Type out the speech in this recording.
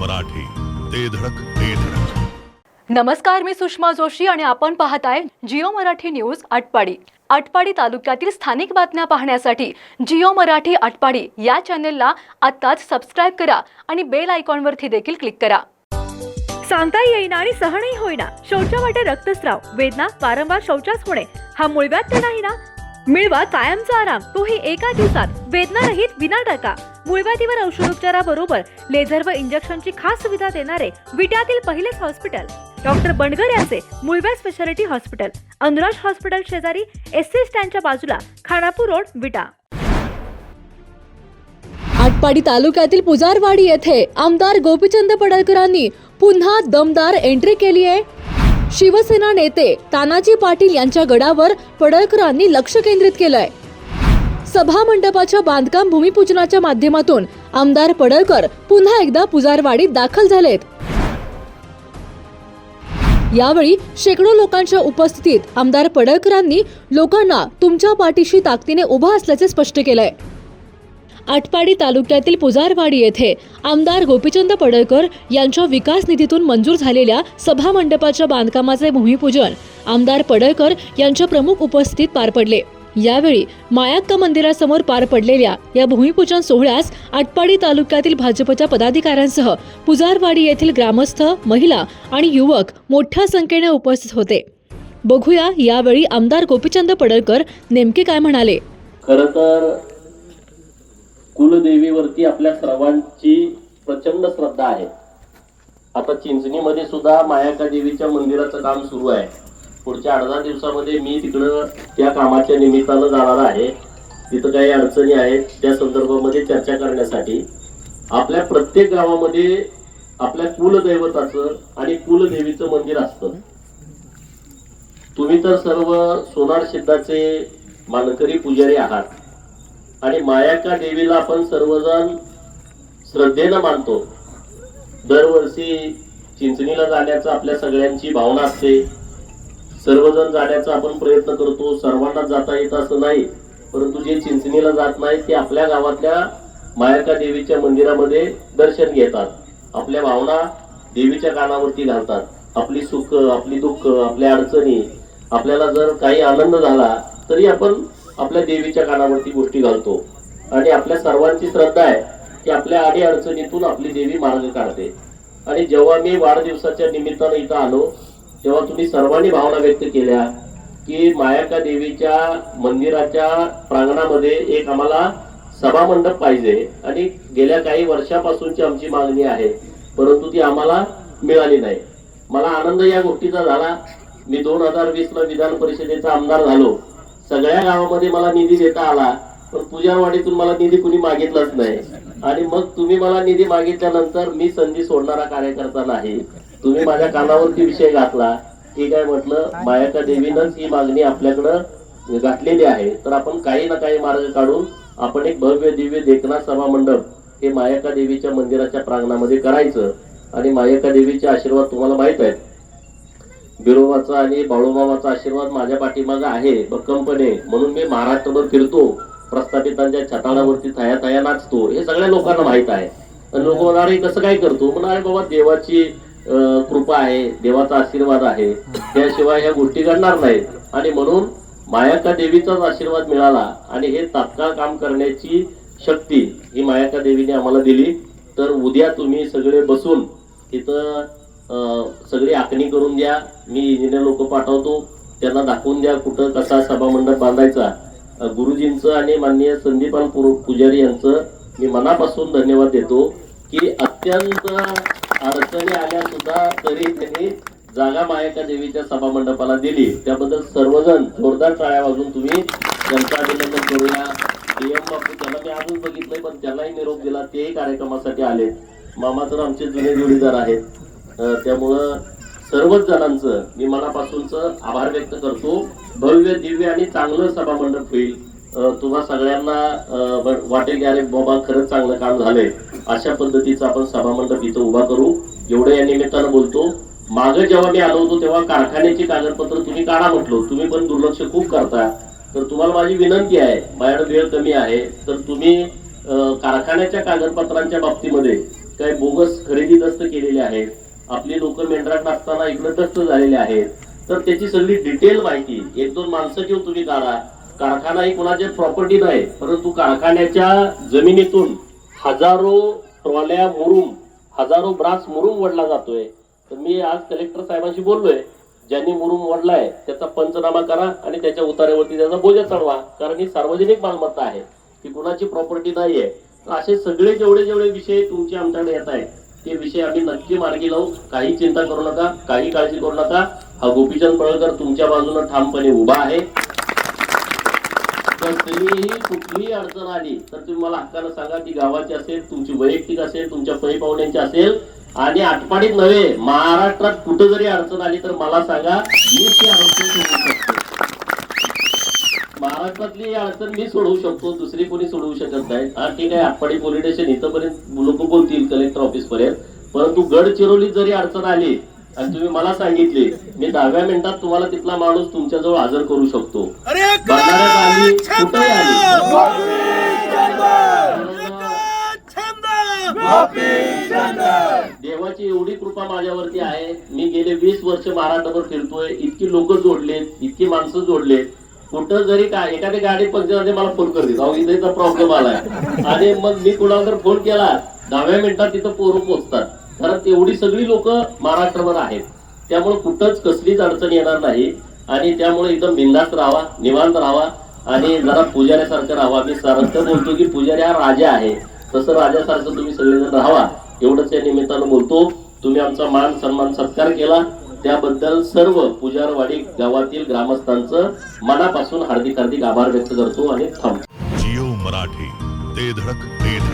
मराठी. ते धडक ते धडक. नमस्कार मी सुषमा जोशी आणि आपण पाहताय जिओ मराठी न्यूज आटपाडी. आटपाडी तालुक्यातील स्थानिक बातम्या पाहण्यासाठी जिओ मराठी आटपाडी या चॅनेलला आत्ताच सबस्क्राईब करा आणि बेल आयकॉनवरती देखील क्लिक करा. सांगता येईना आणि सहनही होईना. शौचा वाटे रक्तस्राव वेदना वारंवार शौचास होणे हा मुळव्यात तर नाही ना? मिळवा कायमचा आराम. तोही एका दिवसात. वेदना रहित विना टाका मूळव्याधीवर औषधोपचाराबरोबर लेझर व इंजेक्शनची खास सुविधा देणारे विट्यातील पहिलेच हॉस्पिटल. डॉक्टर बंडगर यांचे मुळव्या स्पेशालिटी हॉस्पिटल. अनुराज हॉस्पिटल शेजारी एस सी स्टँडच्या बाजूला खानापूर रोड विटा. आटपाडी तालुक्यातील पुजारवाडी येथे आमदार गोपीचंद पडळकरांनी पुन्हा दमदार एंट्री केली आहे. शिवसेना नेते तानाजी पाटील यांच्या गडावर पडळकरांनी लक्ष केंद्रित केलंय. सभा मंडपाच्या बांधकाम भूमिपूजनाच्या माध्यमातून आमदार पडळकर पुन्हा एकदा पुजारवाडीत दाखल झालेत. यावेळी शेकडो लोकांच्या उपस्थितीत आमदार पडळकरांनी लोकांना तुमच्या पाठीशी ताकदीने उभा असल्याचे स्पष्ट केलंय. आटपाडी तालुक्यातील पुजारवाडी येथे आमदार गोपीचंद पडळकर यांच्या विकास निधीतून मंजूर झालेल्या सभा मंडपाच्या बांधकामाचे भूमिपूजन आमदार पडळकर यांच्या प्रमुख उपस्थितीत पार पडले. यावेळी मायाक्का मंदिरासमोर पार पडलेल्या या भूमिपूजन सोहळ्यास आटपाडी तालुक्यातील भाजपच्या पदाधिकाऱ्यांसह पुजारवाडी येथील ग्रामस्थ महिला आणि युवक मोठ्या संख्येने उपस्थित होते. बघूया यावेळी आमदार गोपीचंद पडळकर नेमके काय म्हणाले. खर तर कुलदेवीवरती आपल्या सर्वांची प्रचंड श्रद्धा आहे. आता चिंचणीमध्ये सुद्धा मायाका देवीच्या मंदिराचं काम सुरू आहे. पुढच्या आठ दहा दिवसामध्ये मी तिकडं त्या कामाच्या निमित्तानं जाणार आहे. तिथं काही अडचणी आहेत त्या संदर्भामध्ये चर्चा करण्यासाठी. आपल्या प्रत्येक गावामध्ये आपल्या कुलदैवताचं आणि कुलदेवीचं मंदिर असतं. तुम्ही तर सर्व सोनार सिद्धाचे मानकरी पुजारी आहात. आणि मायाका देवीला आपण सर्वजण श्रद्धेनं मानतो. दरवर्षी चिंचणीला जाण्याचं आपल्या सगळ्यांची भावना असते. सर्वजण जाण्याचा आपण प्रयत्न करतो. सर्वांना जाता येत असं नाही. परंतु जे चिंचणीला जात नाही ते आपल्या गावातल्या मायाका देवीच्या मंदिरामध्ये दर्शन घेतात. आपल्या भावना देवीच्या कानावरती घालतात. आपली सुख आपली दुःख आपल्या अडचणी आपल्याला जर काही आनंद झाला तरी आपण आपल्या देवीच्या कानावरती गोष्टी घालतो. आणि आपल्या सर्वांची श्रद्धा आहे की आपल्या आडी अडचणीतून आपली देवी मार्ग काढते. आणि जेव्हा मी वाढदिवसाच्या निमित्तानं इथं आलो तेव्हा तुम्ही सर्वांनी भावना व्यक्त केल्या की मायाका देवीच्या मंदिराच्या प्रांगणामध्ये एक आम्हाला सभामंडप पाहिजे आणि गेल्या काही वर्षापासूनची आमची मागणी आहे परंतु ती आम्हाला मिळाली नाही. मला आनंद या गोष्टीचा झाला. मी दोन हजार वीसला विधान परिषदेचा आमदार झालो. सगळ्या गावामध्ये मला निधी देता आला पण पूजारवाडीतून मला निधी कुणी मागितलाच नाही. आणि मग तुम्ही मला निधी मागितल्यानंतर मी संधी सोडणारा कार्यकर्ता नाही. तुम्ही माझ्या कानावरती विषय घातला की काय म्हटलं मायाका देवीनंच ही मागणी आपल्याकडं घातलेली आहे. तर आपण काही ना काही मार्ग काढून आपण एक भव्य दिव्य देखना सभा मंडप हे मायाका देवीच्या मंदिराच्या प्रांगणामध्ये करायचं. आणि मायाका देवीचे आशीर्वाद तुम्हाला माहीत आहेत. बिरोबाचा आणि बाळूबाबाचा आशीर्वाद माझ्या पाठीमागा आहे. भक्कमपणे. म्हणून मी महाराष्ट्रभर फिरतो. प्रस्थापितांच्या छताडावरती थया थया नाचतो. हे सगळ्या लोकांना माहीत आहे. आणि लोक म्हणाले कसं काय करतो? म्हणाले बाबा देवाची कृपा आहे देवाचा आशीर्वाद आहे. त्याशिवाय ह्या गोष्टी घडणार नाहीत. आणि म्हणून मायाका देवीचाच आशीर्वाद मिळाला आणि हे तात्काळ काम करण्याची शक्ती ही मायाका देवीने आम्हाला दिली. तर उद्या तुम्ही सगळे बसून तिथं सगळी आखणी करून द्या. मी इंजिनियर लोक पाठवतो. त्यांना दाखवून द्या कुठं कसा सभामंडप बांधायचा. गुरुजींचं आणि माननीय संदीपान पुजारी यांचं मी मनापासून धन्यवाद देतो की अत्यंत अडचणी आल्या सुद्धा तरी त्यांनी जागा मायका देवीच्या सभामंडपाला दिली. त्याबद्दल सर्वजण जोरदार टाळ्या वाजून तुम्ही त्यांचं अभिनंदन करूया एम बापू त्याला मी आजच बघितलंय पण त्यालाही निरोप दिला. तेही कार्यक्रमासाठी आले. मामा तर आमचे जुने जोडीदार आहेत. त्यामुळं सर्वच जणांचं मी मनापासूनच आभार व्यक्त करतो. भव्य दिव्य आणि चांगलं सभामंडप होईल. तुम्हा सगळ्यांना वाटेल की अरे बाबा खरंच चांगलं काम झालंय. अशा पद्धतीचा आपण सभामंडप इथं उभा करू. एवढं या निमित्तानं बोलतो. मागं जेव्हा मी आलो होतो तेव्हा कारखान्याची कागदपत्र तुम्ही काढा म्हटलो. तुम्ही पण दुर्लक्ष खूप करता. तर तुम्हाला माझी विनंती आहे माझ्याकडे वेळ कमी आहे तर तुम्ही कारखान्याच्या कागदपत्रांच्या बाबतीमध्ये काही बोगस खरेदी दस्त केलेले आहेत. आपली लोक मेंढरात असताना इकडे दस्त झालेले आहेत. तर त्याची सगळी डिटेल माहिती एक दोन माणसं घेऊन तुम्ही काढा. कारखाना ही कोणाची प्रॉपर्टी नाही परंतु कारखान्याच्या जमिनीतून हजारो ट्रॉल्या मुरुम हजारो ब्रास मुरुम वडला जातोय. तर मी आज कलेक्टर साहेबांशी बोललोय. ज्यांनी मुरुम वडलाय त्याचा पंचनामा करा आणि त्याच्या उतार्यावरती त्याचा बोजा चढवा कारण ही सार्वजनिक मालमत्ता आहे. ती कुणाची प्रॉपर्टी नाहीये. तर असे सगळे जेवढे जेवढे विषय तुमचे आमच्याकडे येत आहेत ते विषय आम्ही नक्की मार्गी लावू. काही चिंता करू नका काही काळजी करू नका. हा गोपीचंद पळकर तुमच्या बाजूने ठामपणे उभा आहे. तरीही कुठलीही अडचण आली तर तुम्ही मला हक्कानं सांगा ती गावाची असेल तुमची वैयक्तिक असेल तुमच्या पै पाहुण्यांची असेल. आणि आटपाडीत नव्हे महाराष्ट्रात कुठं जरी अडचण आली तर मला सांगा मी ती अडचण सोडवू शकतो. महाराष्ट्रातली ही अडचण मी सोडवू शकतो दुसरी कोणी सोडवू शकत नाही. हा ठीक आहे आटपाडी पोलीस स्टेशन इथंपर्यंत लोक बोलतील कलेक्टर ऑफिस पर्यंत परंतु गडचिरोलीत जरी अडचण आली आणि तुम्ही मला सांगितले मी दहाव्या मिनिटात तुम्हाला तिथला माणूस तुमच्याजवळ हजर करू शकतो. आली आली देवाची एवढी कृपा माझ्यावरती आहे. मी गेले वीस वर्ष महाराष्ट्रभर फिरतोय. इतकी लोक जोडलेत इतकी माणसं जोडलेत. कुठं जरी काय एखादी गाडी पंक्चर झाली मला फोन करते अहो इथे प्रॉब्लेम आलाय. आणि मग मी कुणाला जर फोन केला दहाव्या मिनिटात तिथं पोरं पोचतात. कारण एवढी सगळी लोक महाराष्ट्रभर आहेत. त्यामुळे कुठंच कसलीच अडचण येणार नाही. आणि त्यामुळे एकदम बिंदास्त राहावा निवांत राहावा आणि जरा पुजाऱ्यासारखं राहावा मी सारखं बोलतो की पुजारी हा राजा आहे. तसं राजासारखं तुम्ही सगळेजण राहावा. एवढंच या निमित्तानं बोलतो. तुम्ही आमचा मान सन्मान सत्कार केला. त्याबद्दल सर्व पुजारवाडी गावातील ग्रामस्थांचं मनापासून हार्दिक हार्दिक आभार व्यक्त करतो आणि थांबतो. जिओ मराठी ते धडक ते धडक.